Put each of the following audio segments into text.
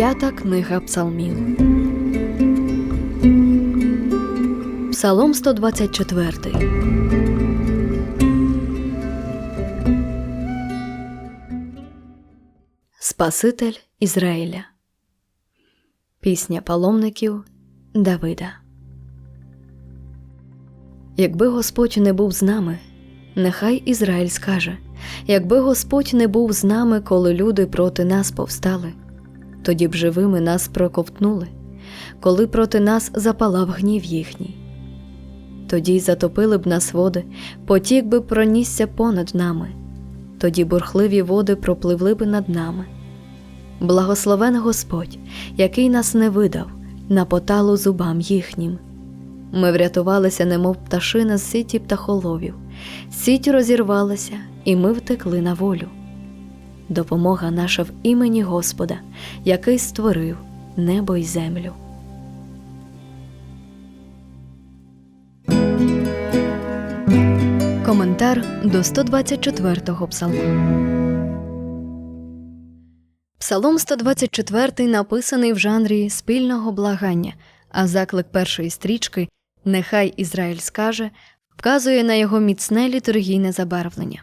П'ята книга Псалмів. Псалом 124. Спаситель Ізраїля. Пісня паломників Давида. Якби Господь не був з нами, нехай Ізраїль скаже, якби Господь не був з нами, коли люди проти нас повстали, тоді б живими нас проковтнули, коли проти нас запалав гнів їхній. Тоді затопили б нас води, потік би пронісся понад нами, тоді бурхливі води пропливли б над нами. Благословен Господь, який нас не видав, на поталу зубам їхнім. Ми врятувалися, немов пташина з сіті птахоловів, сіть розірвалася, і ми втекли на волю. Допомога наша в імені Господа, який створив небо й землю. Коментар до 124-го псалму. Псалом 124 написаний в жанрі спільного благання, а заклик першої стрічки Нехай Ізраїль скаже вказує на його міцне літургійне забарвлення.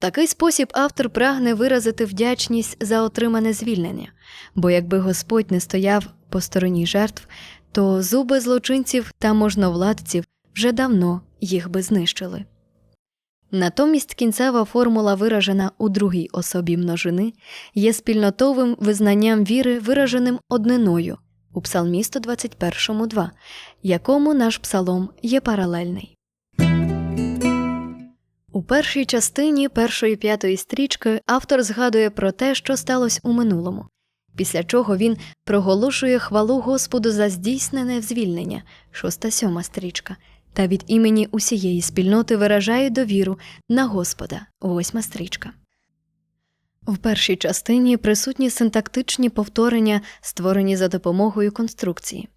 Такий спосіб автор прагне виразити вдячність за отримане звільнення, бо якби Господь не стояв по стороні жертв, то зуби злочинців та можновладців вже давно їх би знищили. Натомість кінцева формула, виражена у другій особі множини, є спільнотовим визнанням віри, вираженим одниною у Псалмі 121.2, якому наш псалом є паралельний. У першій частині першої п'ятої стрічки автор згадує про те, що сталося у минулому, після чого він проголошує хвалу Господу за здійснене звільнення, шоста сьома стрічка, та від імені усієї спільноти виражає довіру на Господа, восьма стрічка. В першій частині присутні синтактичні повторення, створені за допомогою конструкції.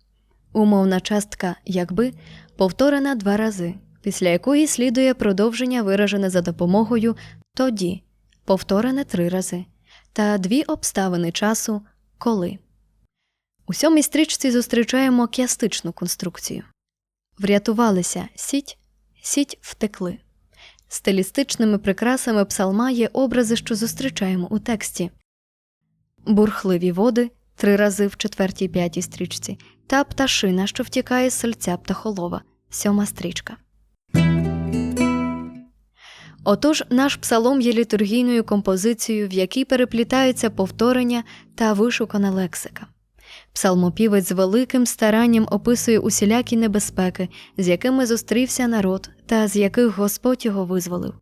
Умовна частка якби повторена два рази, після якої слідує продовження, виражене за допомогою тоді, повторене три рази, та дві обставини часу коли. У сьомій стрічці зустрічаємо кіастичну конструкцію. Врятувалися сіть, сіть втекли. Стилістичними прикрасами псалма є образи, що зустрічаємо у тексті бурхливі води три рази в четвертій п'ятій стрічці, та пташина, що втікає з сельця птахолова, сьома стрічка. Отож, наш псалом є літургійною композицією, в якій переплітаються повторення та вишукана лексика. Псалмопівець з великим старанням описує усілякі небезпеки, з якими зустрівся народ та з яких Господь його визволив.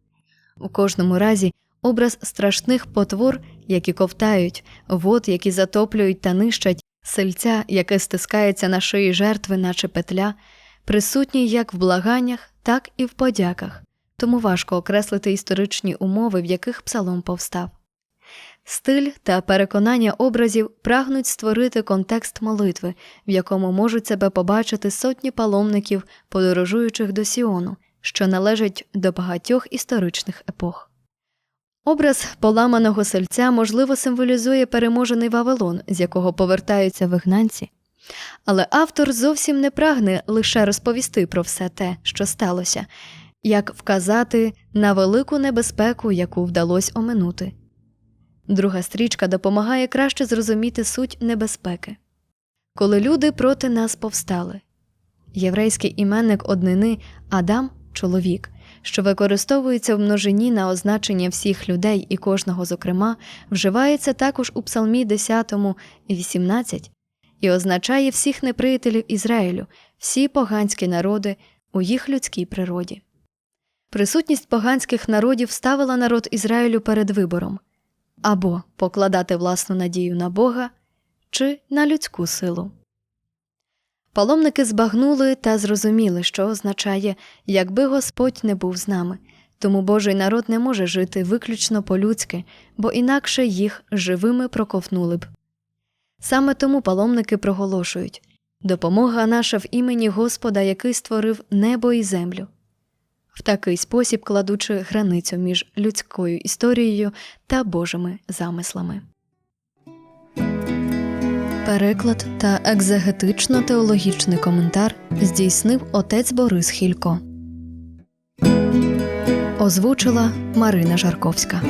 У кожному разі образ страшних потвор, які ковтають, вод, які затоплюють та нищать, сельця, яке стискається на шиї жертви, наче петля, присутній як в благаннях, так і в подяках, тому важко окреслити історичні умови, в яких псалом повстав. Стиль та переконання образів прагнуть створити контекст молитви, в якому можуть себе побачити сотні паломників, подорожуючих до Сіону, що належать до багатьох історичних епох. Образ поламаного сельця, можливо, символізує переможений Вавилон, з якого повертаються вигнанці. Але автор зовсім не прагне лише розповісти про все те, що сталося, як вказати на велику небезпеку, яку вдалося оминути. Друга стрічка допомагає краще зрозуміти суть небезпеки. Коли люди проти нас повстали. Єврейський іменник однини Адам чоловік, що використовується в множині на означення всіх людей і кожного, зокрема, вживається також у Псалмі 10 і 18 і означає всіх неприятелів Ізраїлю, всі поганські народи у їх людській природі. Присутність поганських народів ставила народ Ізраїлю перед вибором або покладати власну надію на Бога чи на людську силу. Паломники збагнули та зрозуміли, що означає, якби Господь не був з нами, тому Божий народ не може жити виключно по-людськи, бо інакше їх живими проковтнули б. Саме тому паломники проголошують допомога наша в імені Господа, який створив небо і землю в такий спосіб кладучи границю між людською історією та божими замислами. Переклад та екзегетично теологічний коментар здійснив отець Борис Хілько. Озвучила Марина Жарковська.